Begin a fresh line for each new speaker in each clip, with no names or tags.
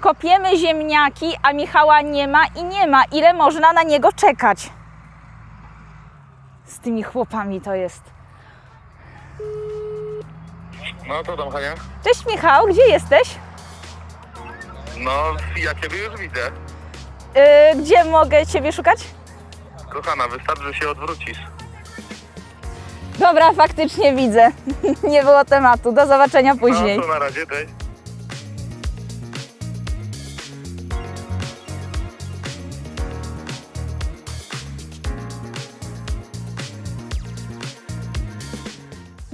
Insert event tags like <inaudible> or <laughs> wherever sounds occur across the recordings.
Kopiemy ziemniaki, a Michała nie ma i nie ma. Ile można na niego czekać? Z tymi chłopami to jest.
No to tam Hania?
Cześć Michał, gdzie jesteś?
No ja ciebie już widzę.
Yy, gdzie mogę Ciebie szukać?
Kochana, wystarczy, że się odwrócisz.
Dobra, faktycznie widzę. <laughs> nie było tematu. Do zobaczenia później.
No to na razie, cześć.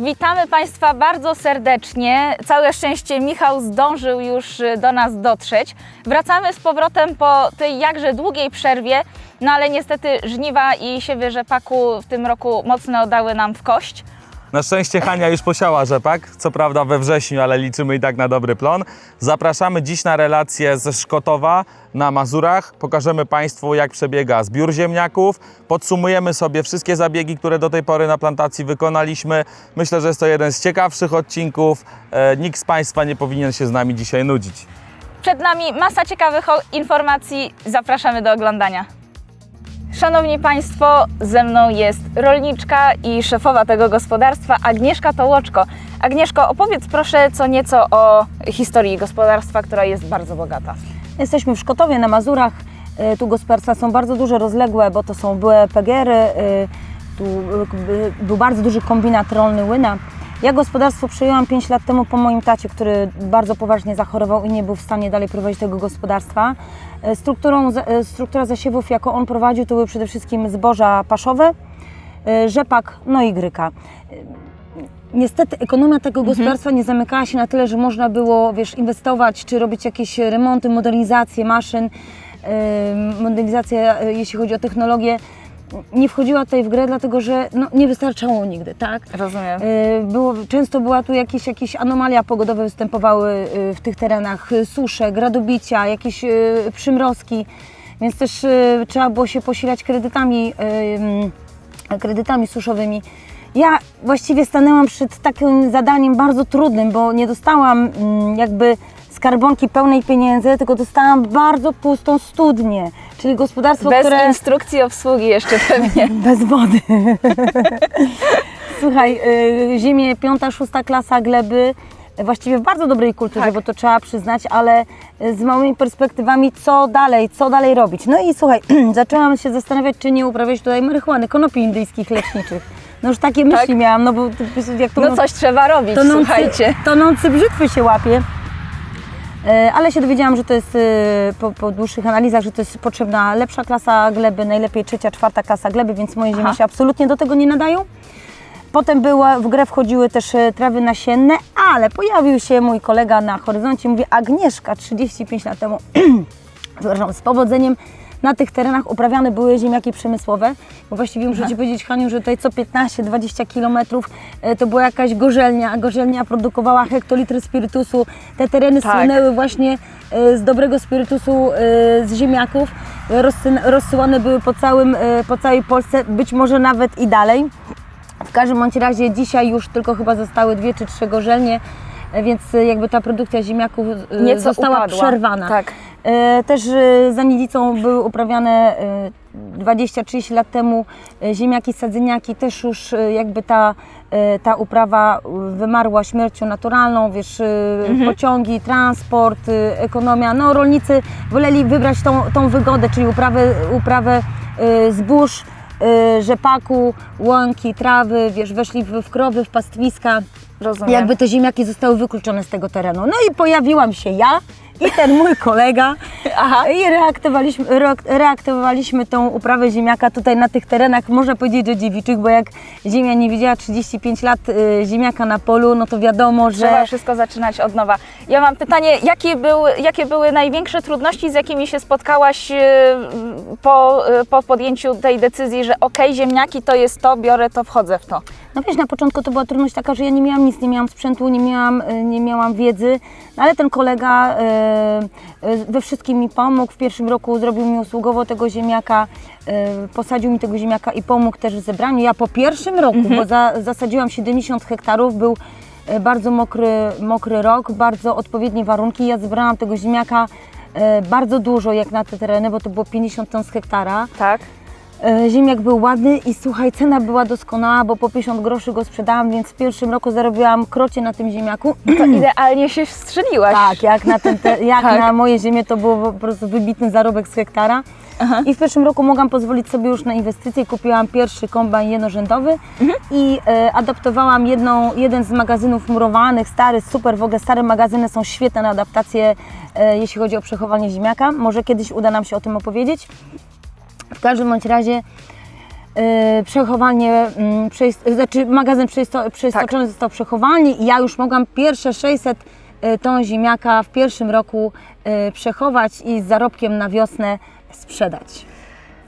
Witamy Państwa bardzo serdecznie. Całe szczęście Michał zdążył już y, do nas dotrzeć. Wracamy z powrotem po tej jakże długiej przerwie, no ale niestety żniwa i siewy rzepaku w tym roku mocno dały nam w kość.
Na szczęście Hania już posiała rzepak, co prawda we wrześniu, ale liczymy i tak na dobry plon. Zapraszamy dziś na relację ze Szkotowa na Mazurach. Pokażemy Państwu, jak przebiega zbiór ziemniaków. Podsumujemy sobie wszystkie zabiegi, które do tej pory na plantacji wykonaliśmy. Myślę, że jest to jeden z ciekawszych odcinków. E, Nikt z Państwa nie powinien się z nami dzisiaj nudzić.
Przed nami masa ciekawych informacji. Zapraszamy do oglądania. Szanowni Państwo, ze mną jest rolniczka i szefowa tego gospodarstwa Agnieszka Tołoczko. Agnieszko, opowiedz proszę co nieco o historii gospodarstwa, która jest bardzo bogata.
Jesteśmy w Szkotowie na Mazurach. Y, Tu gospodarstwa są bardzo duże, rozległe, bo to są były PGR-y. y, Tu y, był bardzo duży kombinat rolny Łyna. Ja gospodarstwo przejęłam 5 lat temu po moim tacie, który bardzo poważnie zachorował i nie był w stanie dalej prowadzić tego gospodarstwa. Y, Strukturą, y, struktura zasiewów, jaką on prowadził, to były przede wszystkim zboża paszowe, y, rzepak, no i gryka. Niestety ekonomia tego gospodarstwa nie zamykała się na tyle, że można było, wiesz, inwestować, czy robić jakieś remonty, modernizacje maszyn, modernizację, jeśli chodzi o technologię. Nie wchodziła tutaj w grę, dlatego że no, nie wystarczało nigdy, tak?
Rozumiem.
Yy, Było, często była tu jakieś, jakieś anomalia pogodowe występowały yy, w tych terenach, yy, susze, gradobicia, jakieś przymrozki, więc też trzeba było się posilać kredytami, kredytami suszowymi. Ja właściwie stanęłam przed takim zadaniem bardzo trudnym, bo nie dostałam jakby skarbonki pełnej pieniędzy, tylko dostałam bardzo pustą studnię, czyli gospodarstwo,
Bez
które...
instrukcji obsługi jeszcze pewnie. <laughs>
Bez wody. Słuchaj, y, ziemię piąta, szósta klasa gleby, właściwie w bardzo dobrej kulturze,
Tak.
bo to trzeba przyznać, ale z małymi perspektywami, co dalej, co dalej robić. No i słuchaj, <clears throat> zaczęłam się zastanawiać, czy nie uprawiać tutaj marihuany, konopi indyjskich leczniczych. No już takie myśli
Tak.
miałam, no bo jak to
No
mówią,
coś trzeba robić,
tonący,
słuchajcie.
tonący brzytwy się łapie. E, Ale się dowiedziałam, że to jest e, po, po dłuższych analizach, że to jest potrzebna lepsza klasa gleby, najlepiej trzecia, czwarta klasa gleby, więc moje ziemie
Aha.
się absolutnie do tego nie nadają. Potem była, w grę wchodziły też e, trawy nasienne, ale pojawił się mój kolega na horyzoncie, mówi Agnieszka, 35 lat temu, <clears throat> przepraszam, z powodzeniem na tych terenach uprawiane były ziemniaki przemysłowe, bo właściwie muszę Ci powiedzieć, Haniu, że tutaj co 15-20 kilometrów e, to była jakaś gorzelnia, a gorzelnia produkowała hektolitry spirytusu. Te tereny
Tak.
słynęły właśnie e, z dobrego spirytusu e, z ziemniaków. Rozsy- Rozsyłane były po, całym, po całej Polsce, być może nawet i dalej. W każdym bądź razie dzisiaj już tylko chyba zostały dwie czy trzy gorzelnie, więc jakby ta produkcja ziemniaków
Nieco
została
upadła.
przerwana.
Tak.
E, Też e, za Nilicą były uprawiane e, 20-30 lat temu e, ziemniaki, sadzeniaki, też już e, jakby ta, e, ta uprawa e, wymarła śmiercią naturalną, wiesz, e, pociągi, transport, e, ekonomia. No rolnicy woleli wybrać tą, tą wygodę, czyli uprawę, uprawę e, zbóż, e, rzepaku, łąki, trawy, wiesz, weszli w, w krowy, w pastwiska.
Rozumiem.
Jakby te ziemniaki zostały wykluczone z tego terenu. No i pojawiłam się ja i ten mój kolega
Aha.
i reaktywowaliśmy, reak- reaktywowaliśmy tą uprawę ziemniaka tutaj na tych terenach, można powiedzieć, że dziewiczych, bo jak ziemia nie widziała 35 lat y, ziemniaka na polu, no to wiadomo, że...
Trzeba wszystko zaczynać od nowa. Ja mam pytanie, jakie były, jakie były największe trudności, z jakimi się spotkałaś e, po, e, po podjęciu tej decyzji, że okej, ziemniaki to jest to, biorę to, wchodzę w to.
No wiesz, na początku to była trudność taka, że ja nie miałam nic, nie miałam sprzętu, nie miałam, y, nie miałam wiedzy, no ale ten kolega y, y, we wszystkim mi pomógł. W pierwszym roku zrobił mi usługowo tego ziemniaka, posadził mi tego ziemniaka i pomógł też w zebraniu. Ja po pierwszym roku, bo za, zasadziłam 70 hektarów, był bardzo mokry, mokry rok, bardzo odpowiednie warunki. Ja zebrałam tego ziemniaka bardzo dużo jak na te tereny, bo to było 50 ton z hektara.
Tak.
E, Ziemniak był ładny i słuchaj, cena była doskonała, bo po 50 groszy go sprzedałam, więc w pierwszym roku zarobiłam krocie na tym ziemniaku.
To <clears throat> idealnie się wstrzeliłaś.
Tak, jak na, ten te, <laughs> jak
Tak.
na moje ziemię to był po prostu wybitny zarobek z hektara. I w pierwszym roku mogłam pozwolić sobie już na inwestycje. Kupiłam pierwszy kombajn jednorzędowy i e, adaptowałam jedną, jeden z magazynów murowanych, stary, super, w ogóle stare magazyny są świetne na adaptację, e, jeśli chodzi o przechowanie ziemniaka. Może kiedyś uda nam się o tym opowiedzieć. W każdym bądź razie e, przechowanie, przeist- znaczy magazyn przeisto- przeistoczony został przechowalnie i ja już mogłam pierwsze 600 e, ton ziemniaka w pierwszym roku e, przechować i z zarobkiem na wiosnę sprzedać.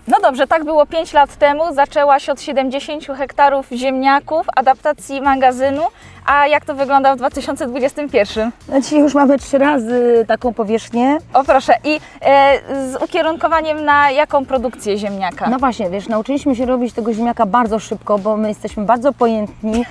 No dobrze, tak było 5 lat temu. Zaczęłaś od 70 hektarów ziemniaków, adaptacji magazynu. A jak to wygląda w 2021?
No dzisiaj już mamy trzy razy taką powierzchnię.
O proszę, i e, z ukierunkowaniem na jaką produkcję ziemniaka?
No właśnie, wiesz, nauczyliśmy się robić tego ziemniaka bardzo szybko, bo my jesteśmy bardzo pojętni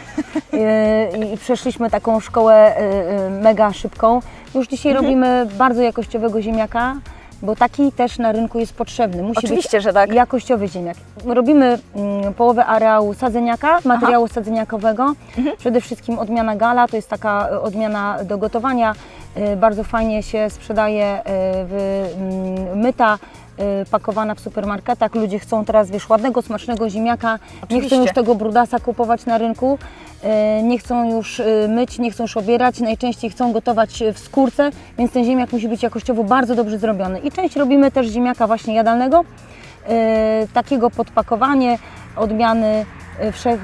yy, i przeszliśmy taką szkołę yy, yy, mega szybką. Już dzisiaj robimy bardzo jakościowego ziemniaka, bo taki też na rynku jest potrzebny. Musi
Oczywiście,
być
że tak.
jakościowy ziemniak. Robimy mm, połowę areału sadzeniaka, materiału sadzeniakowego. Przede wszystkim odmiana gala, to jest taka y, odmiana do gotowania. Y, Bardzo fajnie się sprzedaje y, w mm, myta pakowana w supermarketach. Ludzie chcą teraz, wiesz, ładnego, smacznego ziemniaka. Nie
Oczywiście.
chcą już tego brudasa kupować na rynku. y, Nie chcą już y, myć, nie chcą już obierać. Najczęściej chcą gotować y, w skórce, więc ten ziemniak musi być jakościowo bardzo dobrze zrobiony. I część robimy też ziemniaka właśnie jadalnego. y, Takiego podpakowanie, odmiany y, wszech,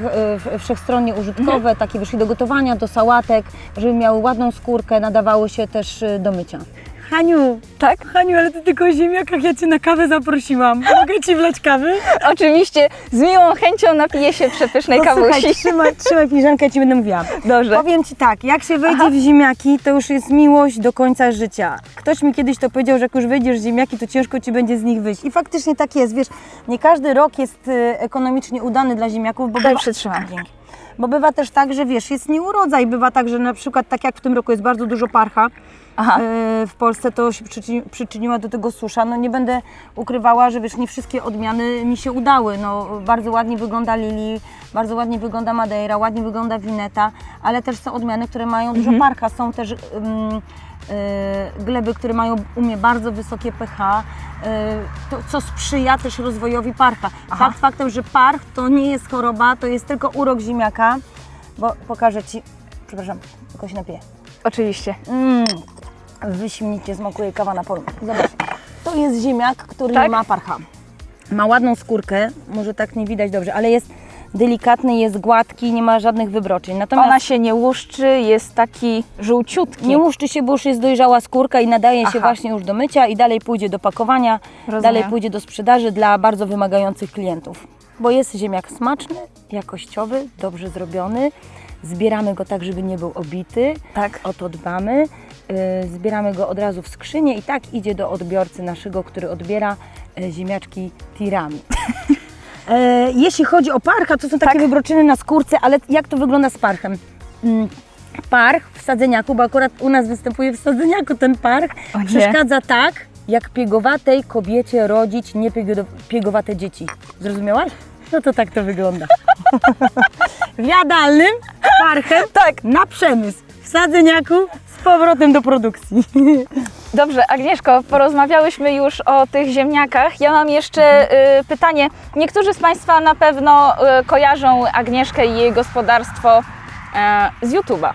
y, wszechstronnie użytkowe, takie wyszli do gotowania, do sałatek, żeby miały ładną skórkę, nadawały się też y, do mycia. Haniu,
Tak?
Haniu, ale ty tylko o ziemniakach, ja Cię na kawę zaprosiłam. Mogę Ci wlać kawy?
Oczywiście, z miłą chęcią napiję się przepysznej
No, słuchaj,
kawusi.
trzymaj, trzymaj filiżankę, ja Ci będę mówiła.
Dobrze.
Powiem Ci tak, jak się wejdzie w ziemniaki, to już jest miłość do końca życia. Ktoś mi kiedyś to powiedział, że jak już wejdziesz w ziemniaki, to ciężko Ci będzie z nich wyjść. I faktycznie tak jest, wiesz, nie każdy rok jest y, ekonomicznie udany dla ziemniaków, bo
Daj,
bywa...
przytrzymam.
Dzięki. Bo bywa też tak, że wiesz, jest nieurodzaj, bywa tak, że na przykład tak jak w tym roku jest bardzo dużo parcha,
Aha.
y, w Polsce to się przyczyni, przyczyniła do tego susza. No nie będę ukrywała, że wiesz, nie wszystkie odmiany mi się udały. No, bardzo ładnie wygląda Lili, bardzo ładnie wygląda Madeira, ładnie wygląda Vineta, ale też są odmiany, które mają dużo
Mhm.
parcha. Są też ym, gleby, które mają u mnie bardzo wysokie pH, y, to, co sprzyja też rozwojowi parcha.
Aha.
Fakt faktem, że parch to nie jest choroba, to jest tylko urok ziemniaka, bo pokażę Ci, przepraszam, tylko się napiję.
Oczywiście.
Mm, wyśmienicie smakuje kawa na polu. Zobacz, to jest ziemniak, który
Tak?
nie ma parcha. Ma ładną skórkę, może tak nie widać dobrze, ale jest delikatny, jest gładki, nie ma żadnych wybroczeń. Natomiast
Ona się nie łuszczy, jest taki żółciutki.
nie muszczy się, bo już jest dojrzała skórka i nadaje się
Aha.
właśnie już do mycia i dalej pójdzie do pakowania,
Rozumiem.
dalej pójdzie do sprzedaży dla bardzo wymagających klientów. Bo jest ziemniak smaczny, jakościowy, dobrze zrobiony. Zbieramy go tak, żeby nie był obity.
Tak.
O to dbamy. Yy, Zbieramy go od razu w skrzynię i tak idzie do odbiorcy naszego, który odbiera e, ziemniaczki tirami. <laughs> E, Jeśli chodzi o parcha, to są takie
Tak.
wybroczyny na skórce, ale jak to wygląda z parchem? Mm, Parch w sadzeniaku, bo akurat u nas występuje w sadzeniaku ten parch, przeszkadza tak, jak piegowatej kobiecie rodzić niepiego- piegowate dzieci. Zrozumiałaś? No to tak to wygląda. <laughs> w jadalnym parchem
Tak.
na przemysł. Sadzeniaku z powrotem do produkcji. <laughs>
Dobrze, Agnieszko, porozmawiałyśmy już o tych ziemniakach. Ja mam jeszcze y, pytanie. Niektórzy z Państwa na pewno y, kojarzą Agnieszkę i jej gospodarstwo y, z YouTube'a.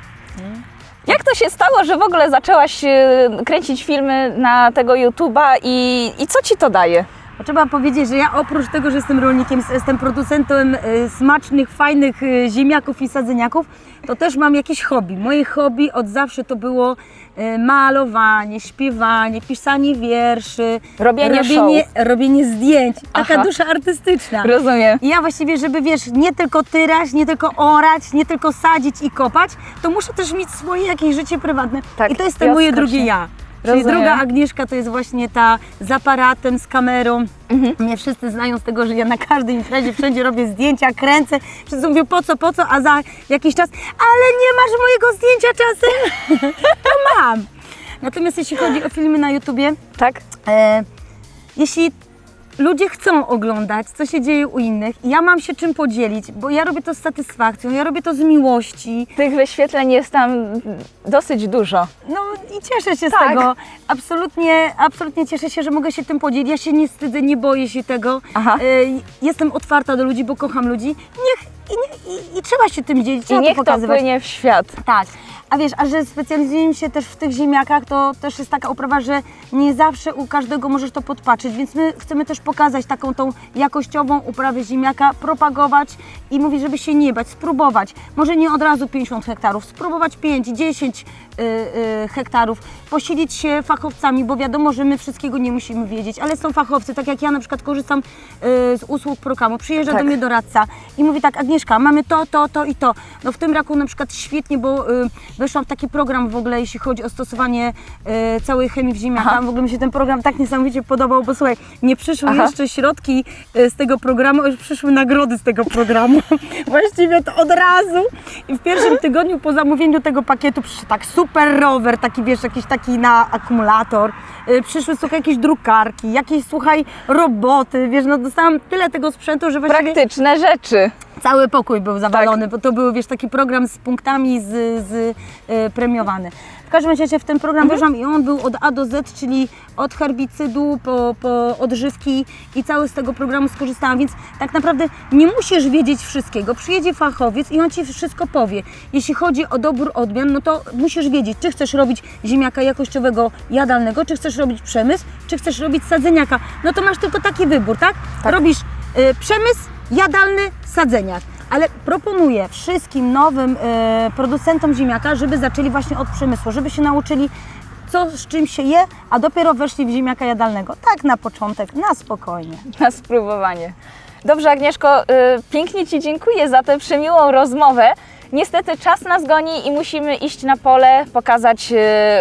Jak to się stało, że w ogóle zaczęłaś y, kręcić filmy na tego YouTube'a i, i co Ci to daje?
Trzeba powiedzieć, że ja oprócz tego, że jestem rolnikiem, jestem producentem y, smacznych, fajnych y, ziemniaków i sadzeniaków, to też mam jakieś hobby. Moje hobby od zawsze to było y, malowanie, śpiewanie, pisanie wierszy,
Robienie
robienie, robienie zdjęć. Taka
Aha.
dusza artystyczna.
Rozumiem.
I ja właściwie, żeby wiesz, nie tylko tyrać, nie tylko orać, nie tylko sadzić i kopać, to muszę też mieć swoje jakieś życie prywatne.
Tak,
I to jest to moje drugie ja. Czyli
Rozumiem.
druga Agnieszka to jest właśnie ta z aparatem, z kamerą.
Mhm.
Mnie wszyscy znają z tego, że ja na każdej imprezie wszędzie robię zdjęcia, kręcę. Wszyscy mówią po co, po co, a za jakiś czas, ale nie masz mojego zdjęcia czasem? to mam. Natomiast jeśli chodzi o filmy na YouTubie,
Tak?
e, jeśli ludzie chcą oglądać, co się dzieje u innych, i ja mam się czym podzielić, bo ja robię to z satysfakcją, ja robię to z miłości,
Tych wyświetleń jest tam dosyć dużo.
No i cieszę się z
Tak.
tego. Absolutnie, absolutnie cieszę się, że mogę się tym podzielić. Ja się nie wstydzę, nie boję się tego.
Aha.
Y, Jestem otwarta do ludzi, bo kocham ludzi. Niech i, i, i trzeba się tym dzielić,
I
trzeba
niech
to
to
pokazywać.
płynie w świat.
Tak. A wiesz, a że specjalizujemy się też w tych ziemniakach, to też jest taka uprawa, że nie zawsze u każdego możesz to podpatrzeć, więc my chcemy też pokazać taką tą jakościową uprawę ziemniaka, propagować i mówić, żeby się nie bać, spróbować. Może nie od razu 50 hektarów, spróbować 5, 10 y, y, hektarów, posilić się fachowcami, bo wiadomo, że my wszystkiego nie musimy wiedzieć, ale są fachowcy, tak jak ja na przykład korzystam y, z usług programu, przyjeżdża
Tak.
do mnie doradca i mówi tak, Agnieszka, mamy to, to, to i to. No w tym roku na przykład świetnie, bo y, weszłam w taki program w ogóle, jeśli chodzi o stosowanie y, całej chemii w ziemniakach.
Aha.
W ogóle mi się ten program tak niesamowicie podobał, bo słuchaj, nie przyszły
Aha.
jeszcze środki y, z tego programu, już przyszły nagrody z tego programu. <laughs> Właściwie to od razu. I w pierwszym tygodniu po zamówieniu tego pakietu przyszedł tak super rower, taki wiesz, jakiś taki na akumulator. Y, Przyszły, słuchaj, jakieś drukarki, jakieś, słuchaj, roboty, wiesz, no dostałam tyle tego sprzętu, że właściwie...
Praktyczne rzeczy.
Cały pokój był zawalony, bo to był, wiesz, taki program z punktami z, z e, premiowany. W każdym razie w ten program weszłam i on był od A do Z, czyli od herbicydu po, po odżywki i cały z tego programu skorzystałam, więc tak naprawdę nie musisz wiedzieć wszystkiego. Przyjedzie fachowiec i on Ci wszystko powie. Jeśli chodzi o dobór odmian, no to musisz wiedzieć, czy chcesz robić ziemniaka jakościowego, jadalnego, czy chcesz robić przemysł, czy chcesz robić sadzeniaka. No to masz tylko taki wybór, tak? Robisz y, przemysł, jadalny, sadzeniak. Ale proponuję wszystkim nowym e, producentom ziemniaka, żeby zaczęli właśnie od przemysłu, żeby się nauczyli, co z czym się je, a dopiero weszli w ziemniaka jadalnego. Tak na początek, na spokojnie.
na spróbowanie. Dobrze, Agnieszko, y, pięknie Ci dziękuję za tę przemiłą rozmowę. Niestety czas nas goni i musimy iść na pole, pokazać,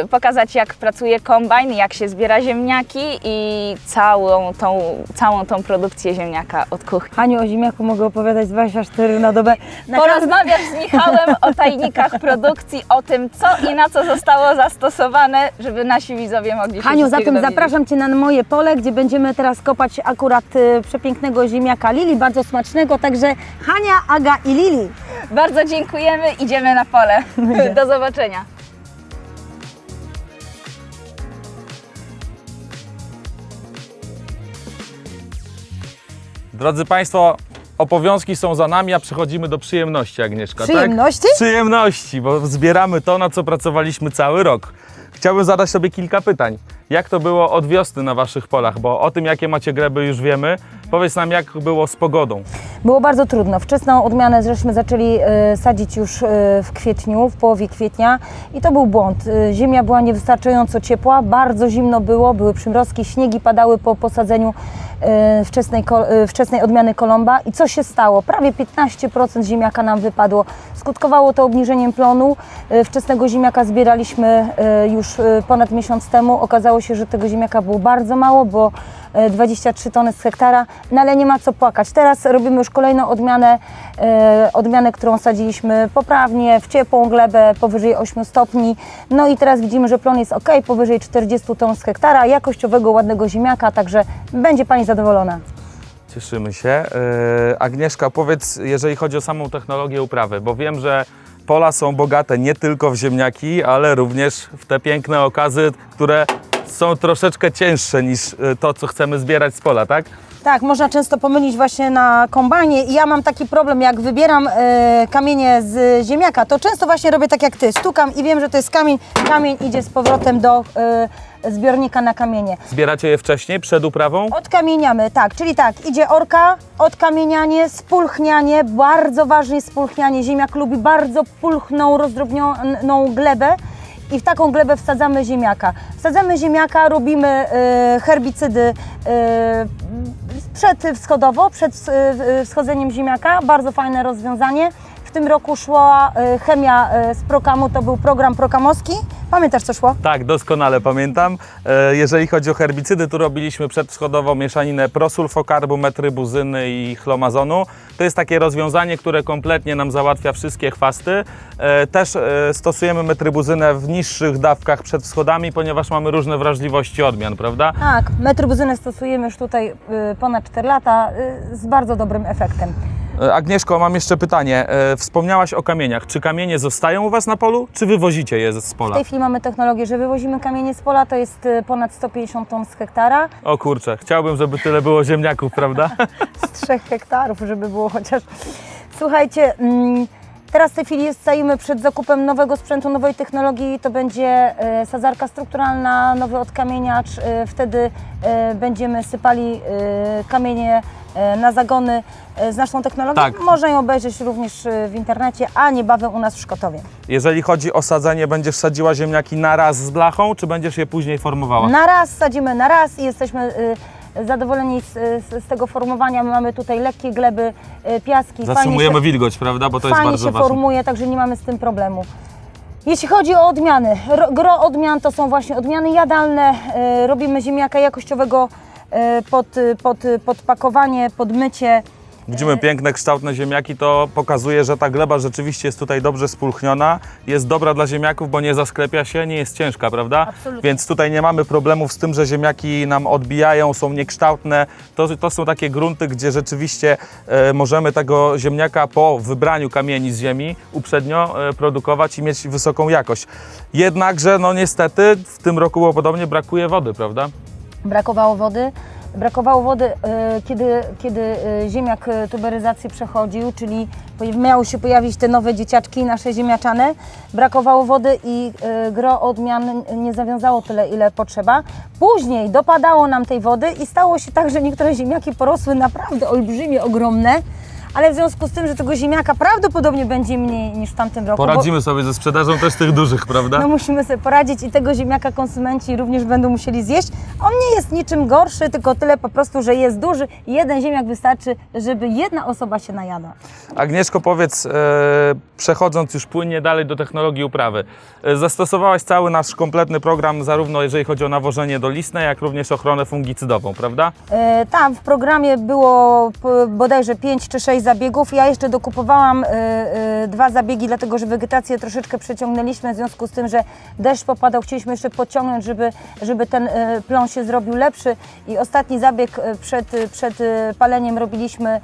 y, pokazać jak pracuje kombajn, jak się zbiera ziemniaki i całą tą, całą tą produkcję ziemniaka od kuchni.
Haniu, o ziemniaku mogę opowiadać 24 na dobę.
Porozmawiasz z Michałem o tajnikach produkcji, o tym co i na co zostało zastosowane, żeby nasi widzowie mogli się wszystkiego
zatem
dowiedzieć.
zapraszam Cię na moje pole, gdzie będziemy teraz kopać akurat e, przepięknego ziemniaka Lili, bardzo smacznego, także Hania, Aga i Lili.
Bardzo dziękujemy, idziemy na pole. <laughs> Do zobaczenia.
Drodzy Państwo, obowiązki są za nami, a przechodzimy do przyjemności, Agnieszka.
Przyjemności?
Tak? Przyjemności, bo zbieramy to, na co pracowaliśmy cały rok. Chciałbym zadać sobie kilka pytań. Jak to było od wiosny na Waszych polach? Bo o tym, jakie macie gleby, już wiemy. Powiedz nam, jak było z pogodą.
Było bardzo trudno. Wczesną odmianę żeśmy zaczęli e, sadzić już e, w kwietniu, w połowie kwietnia i to był błąd. E, ziemia była niewystarczająco ciepła, bardzo zimno było, były przymrozki, śniegi padały po posadzeniu wczesnej, wczesnej odmiany kolomba. I co się stało? Prawie 15% ziemniaka nam wypadło. Skutkowało to obniżeniem plonu. Wczesnego ziemniaka zbieraliśmy już ponad miesiąc temu. Okazało się, że tego ziemniaka było bardzo mało, bo 23 tony z hektara, no ale nie ma co płakać. Teraz robimy już kolejną odmianę, e, odmianę, którą sadziliśmy poprawnie, w ciepłą glebę, powyżej 8 stopni. No i teraz widzimy, że plon jest ok, powyżej 40 ton z hektara, jakościowego, ładnego ziemniaka, także będzie Pani zadowolona.
Cieszymy się. E, Agnieszka, powiedz, jeżeli chodzi o samą technologię uprawy, bo wiem, że pola są bogate nie tylko w ziemniaki, ale również w te piękne okazy, które są troszeczkę cięższe niż e, to, co chcemy zbierać z pola, tak?
Tak, można często pomylić właśnie na kombajnie i ja mam taki problem, jak wybieram e, kamienie z ziemniaka, to często właśnie robię tak jak Ty, stukam i wiem, że to jest kamień, kamień idzie z powrotem do e, zbiornika na kamienie.
Zbieracie je wcześniej, przed uprawą?
Odkamieniamy, tak, czyli tak, idzie orka, odkamienianie, spulchnianie, bardzo ważne jest spulchnianie. Ziemniak lubi bardzo pulchną, rozdrobnioną glebę i w taką glebę wsadzamy ziemniaka. Wsadzamy ziemniaka, robimy e, herbicydy przedwschodowo, przed e, wschodzeniem ziemniaka, bardzo fajne rozwiązanie. W tym roku szła chemia z Prokamu, to był program prokamowski, Pamiętasz, co szło?
Tak, doskonale pamiętam. E, Jeżeli chodzi o herbicydy, tu robiliśmy przedwschodową mieszaninę prosulfokarbu, metrybuzyny i chlomazonu. To jest takie rozwiązanie, które kompletnie nam załatwia wszystkie chwasty. E, Też e, stosujemy metrybuzynę w niższych dawkach przed wschodami, ponieważ mamy różne wrażliwości odmian, prawda?
Tak, metrobuzynę stosujemy już tutaj y, ponad 4 lata y, z bardzo dobrym efektem.
E, Agnieszko, mam jeszcze pytanie. E, Wspomniałaś o kamieniach. Czy kamienie zostają u Was na polu, czy wywozicie je z
W
pola?
tej chwili mamy technologię, że wywozimy kamienie z pola, to jest y, ponad 150 ton z hektara,
O kurczę, chciałbym, żeby tyle było ziemniaków, prawda? <laughs>
z 3 hektarów, żeby było chociaż. Słuchajcie, mm, teraz w tej chwili stoimy przed zakupem nowego sprzętu, nowej technologii. To będzie y, sadzarka strukturalna, nowy odkamieniacz. y, Wtedy y, będziemy sypali kamienie na zagony. Znasz tą technologię?
Tak.
Można ją obejrzeć również w internecie, a niebawem u nas w Szkotowie.
Jeżeli chodzi o sadzenie, będziesz sadziła ziemniaki na raz z blachą, czy będziesz je później formowała?
Na raz sadzimy na raz i jesteśmy zadowoleni z, z, z tego formowania. My mamy tutaj lekkie gleby, y, piaski.
Zatrzymujemy
fajnie się,
wilgoć, prawda? Bo to jest
fajnie
bardzo
się
ważne.
formuje, także nie mamy z tym problemu. Jeśli chodzi o odmiany, ro, gro odmian to są właśnie odmiany jadalne. Y, robimy ziemniaka jakościowego y, pod, pod, pod pakowanie, pod mycie.
Widzimy piękne, kształtne ziemniaki, to pokazuje, że ta gleba rzeczywiście jest tutaj dobrze spulchniona, jest dobra dla ziemniaków, bo nie zasklepia się, nie jest ciężka, prawda?
Absolutnie.
Więc tutaj nie mamy problemów z tym, że ziemniaki nam odbijają, są niekształtne. To, to są takie grunty, gdzie rzeczywiście e, możemy tego ziemniaka po wybraniu kamieni z ziemi uprzednio e, produkować i mieć wysoką jakość. Jednakże, no niestety, w tym roku było podobnie, brakuje wody, prawda?
brakowało wody. Brakowało wody, e, kiedy, kiedy e, ziemniak e, tuberyzację przechodził, czyli miały się pojawić te nowe dzieciaczki, nasze ziemniaczane. Brakowało wody i gro odmian nie zawiązało tyle, ile potrzeba. Później dopadało nam tej wody i stało się tak, że niektóre ziemniaki porosły naprawdę olbrzymie, ogromne. Ale w związku z tym, że tego ziemniaka prawdopodobnie będzie mniej niż w tamtym roku. bo-
Poradzimy sobie ze sprzedażą też tych dużych, prawda?
no musimy sobie poradzić i tego ziemniaka konsumenci również będą musieli zjeść. On nie jest niczym gorszy, tylko tyle po prostu, że jest duży jeden ziemniak wystarczy, żeby jedna osoba się najadła.
Agnieszko, powiedz, e, przechodząc już płynnie dalej do technologii uprawy, e, zastosowałaś cały nasz kompletny program, zarówno jeżeli chodzi o nawożenie dolistne, jak również ochronę fungicydową, prawda?
E, tam w programie było bodajże 5 czy 6 zabiegów. Ja jeszcze dokupowałam e, e, dwa zabiegi, dlatego że wegetację troszeczkę przeciągnęliśmy w związku z tym, że deszcz popadał. Chcieliśmy jeszcze podciągnąć, żeby, żeby ten e, plon się zrobił lepszy. I ostatni zabieg przed, przed paleniem robiliśmy.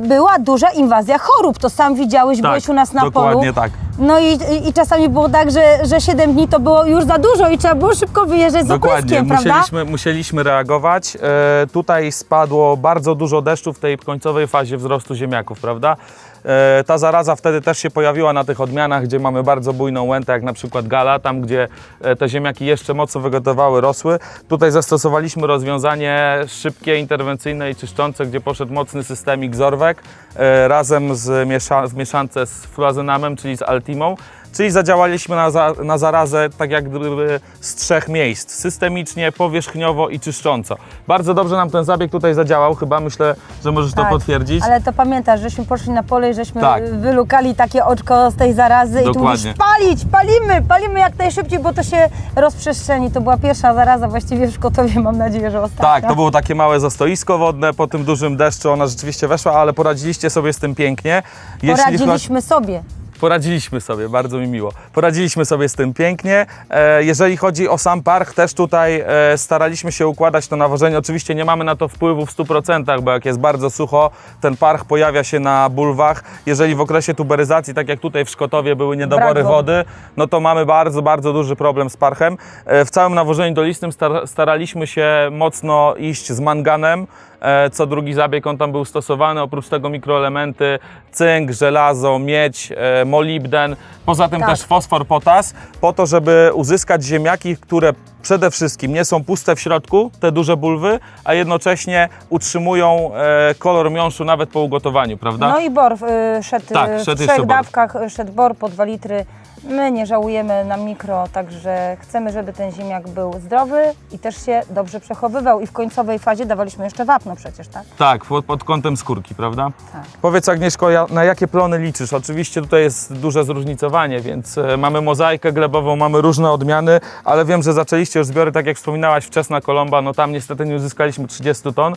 Była duża inwazja chorób, to sam widziałeś, byłeś u nas na polu.
dokładnie tak.
No i, i, i czasami było tak, że, że 7 dni to było już za dużo i trzeba było szybko wyjeżdżać z
Dokładnie,
opryskiem, prawda?
musieliśmy, musieliśmy reagować. E, tutaj spadło bardzo dużo deszczu w tej końcowej fazie wzrostu ziemniaków, prawda? E, ta zaraza wtedy też się pojawiła na tych odmianach, gdzie mamy bardzo bujną łętę, jak na przykład gala, tam gdzie e, te ziemniaki jeszcze mocno wegetowały, rosły. Tutaj zastosowaliśmy rozwiązanie szybkie, interwencyjne i czyszczące, gdzie poszedł mocny systemik Zorwek e, razem z miesza w mieszance z fluazynamem, czyli z Altimą. Czyli zadziałaliśmy na, za, na zarazę tak jak gdyby z trzech miejsc. Systemicznie, powierzchniowo i czyszcząco. Bardzo dobrze nam ten zabieg tutaj zadziałał, chyba myślę, że możesz to
Tak,
potwierdzić.
Ale to pamiętasz, żeśmy poszli na pole i żeśmy
Tak.
wylukali takie oczko z tej zarazy i tu
Dokładnie.
mówisz palić, palimy, palimy jak najszybciej, bo to się rozprzestrzeni. To była pierwsza zaraza właściwie w Szkotowie, mam nadzieję, że ostatnia.
Tak, to było takie małe zastoisko wodne, po tym dużym deszczu ona rzeczywiście weszła, ale poradziliście sobie z tym pięknie. Jeśli
Poradziliśmy sobie.
Poradziliśmy sobie, bardzo mi miło. Poradziliśmy sobie z tym pięknie. E, jeżeli chodzi o sam park, też tutaj e, staraliśmy się układać to nawożenie. Oczywiście nie mamy na to wpływu w 100%, bo jak jest bardzo sucho, ten park pojawia się na bulwach. Jeżeli w okresie tuberyzacji, tak jak tutaj w Szkotowie były niedobory
wody.
no to mamy bardzo, bardzo duży problem z parchem. E, w całym nawożeniu dolistnym star staraliśmy się mocno iść z manganem. E, co drugi zabieg on tam był stosowany, oprócz tego mikroelementy cynk, żelazo, miedź, e, molibden, poza tym
Tak.
też fosfor, potas, po to, żeby uzyskać ziemniaki, które przede wszystkim nie są puste w środku, te duże bulwy, a jednocześnie utrzymują e, kolor miąższu nawet po ugotowaniu, prawda?
No i bor y, szedł
Tak,
y,
szedł
w trzech
bor.
dawkach, y, szedł bor po 2 litry My nie żałujemy na mikro, także chcemy, żeby ten ziemniak był zdrowy i też się dobrze przechowywał. I w końcowej fazie dawaliśmy jeszcze wapno przecież, tak?
Tak, pod, pod kątem skórki, prawda?
Tak.
Powiedz Agnieszko, ja- na jakie plony liczysz? Oczywiście tutaj jest duże zróżnicowanie, więc e, mamy mozaikę glebową, mamy różne odmiany, ale wiem, że zaczęliście już zbiory, tak jak wspominałaś, wczesna kolomba, no tam niestety nie uzyskaliśmy 30 ton.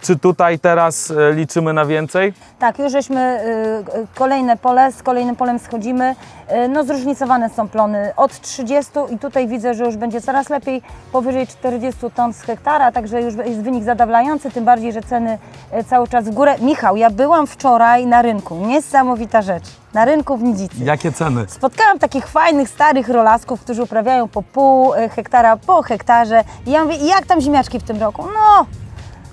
Czy tutaj teraz e, liczymy na więcej?
Tak, już żeśmy y, y, kolejne pole, z kolejnym polem schodzimy. Y, no zróżnicowane są plony od 30 i tutaj widzę, że już będzie coraz lepiej, powyżej 40 ton z hektara, także już jest wynik zadowalający, tym bardziej, że ceny y, cały czas w górę. Michał, ja byłam wczoraj na rynku, niesamowita rzecz, na rynku w Nidzicy.
Jakie ceny?
Spotkałam takich fajnych, starych rolasków, którzy uprawiają po pół hektara, po hektarze. I ja mówię, jak tam ziemniaczki w tym roku? No,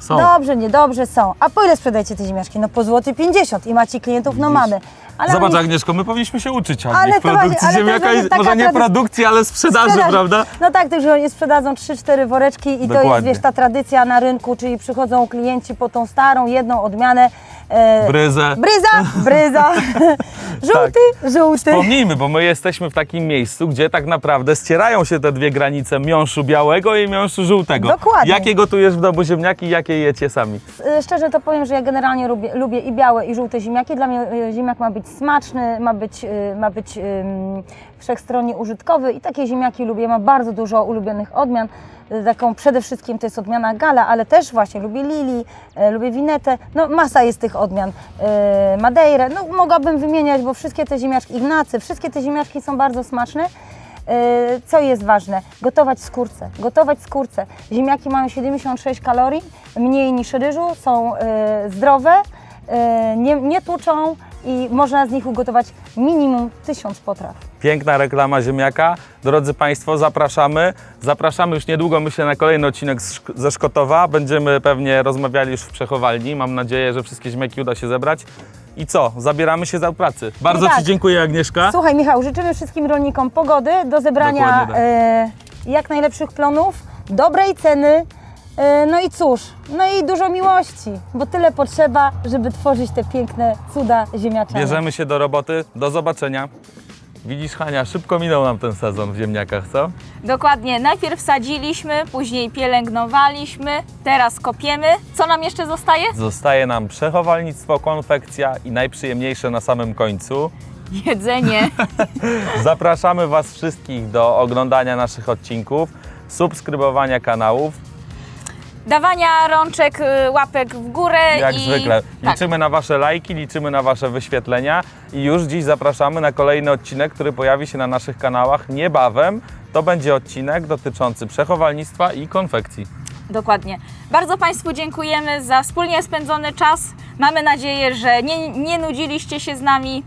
Są.
Dobrze, niedobrze są. A po ile sprzedajecie te ziemniaczki? No po złoty 50 i macie klientów? No mamy. Ale
Zobacz
oni-
Agnieszko, my powinniśmy się uczyć od
Ale to właśnie,
produkcji
ale to
ziemniaka, i-
taka
może nie produkcji, ale sprzedaży,
Sprzedaż.
prawda?
No tak, tylko oni sprzedadzą 3-4 woreczki i to jest,
Dokładnie.
wiesz, ta tradycja na rynku, czyli przychodzą klienci po tą starą, jedną odmianę. E,
Bryzę.
Bryza, bryza, <laughs> żółty, żółty.
Wspomnijmy, bo my jesteśmy w takim miejscu, gdzie tak naprawdę ścierają się te dwie granice miąższu białego i miąższu żółtego.
Dokładnie.
Jakie gotujesz w domu ziemniaki, jakie jecie sami?
E, Szczerze to powiem, że ja generalnie lubię, lubię i białe, i żółte ziemniaki. Dla mnie e, ziemniak ma być smaczny, ma być, e, ma być em, wszechstronnie użytkowy i takie ziemniaki lubię. Mam bardzo dużo ulubionych odmian. E, Taką przede wszystkim to jest odmiana Gala, ale też właśnie lubię Lili, e, lubię Winetę. No masa jest tych odmian. E, Madeirę, no mogłabym wymieniać, bo wszystkie te ziemniaczki, Ignacy, wszystkie te ziemniaczki są bardzo smaczne. E, Co jest ważne? Gotować skórce. Gotować skórce. Ziemniaki mają 76 kalorii, mniej niż ryżu, są e, zdrowe, nie, nie tłuczą i można z nich ugotować minimum 1000 potraw.
Piękna reklama ziemniaka. Drodzy Państwo, zapraszamy. Zapraszamy już niedługo, myślę, na kolejny odcinek ze Szkotowa. Będziemy pewnie rozmawiali już w przechowalni. Mam nadzieję, że wszystkie ziemniaki uda się zebrać. I co? Zabieramy się za pracy. Bardzo
I tak.
Ci dziękuję, Agnieszka.
Słuchaj Michał, życzymy wszystkim rolnikom pogody, do zebrania
tak.
e, jak najlepszych plonów, dobrej ceny, no i cóż, no i dużo miłości, bo tyle potrzeba, żeby tworzyć te piękne cuda ziemniaczane.
Bierzemy się do roboty. Do zobaczenia. Widzisz, Hania, szybko minął nam ten sezon w ziemniakach, co?
Dokładnie, najpierw sadziliśmy, później pielęgnowaliśmy, teraz kopiemy. Co nam jeszcze zostaje?
Zostaje nam przechowalnictwo, konfekcja i najprzyjemniejsze na samym końcu.
Jedzenie. <laughs> <laughs>
Zapraszamy Was wszystkich do oglądania naszych odcinków, subskrybowania kanałów.
Dawania rączek, y, łapek w górę
Jak
i...
zwykle
Tak.
liczymy na Wasze lajki, liczymy na Wasze wyświetlenia i już dziś zapraszamy na kolejny odcinek, który pojawi się na naszych kanałach niebawem. To będzie odcinek dotyczący przechowalnictwa i konfekcji.
Dokładnie. Bardzo Państwu dziękujemy za wspólnie spędzony czas. Mamy nadzieję, że nie, nie nudziliście się z nami.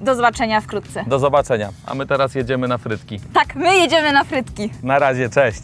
Do zobaczenia wkrótce.
Do zobaczenia, a my teraz jedziemy na frytki.
Tak, my jedziemy na frytki.
Na razie, cześć!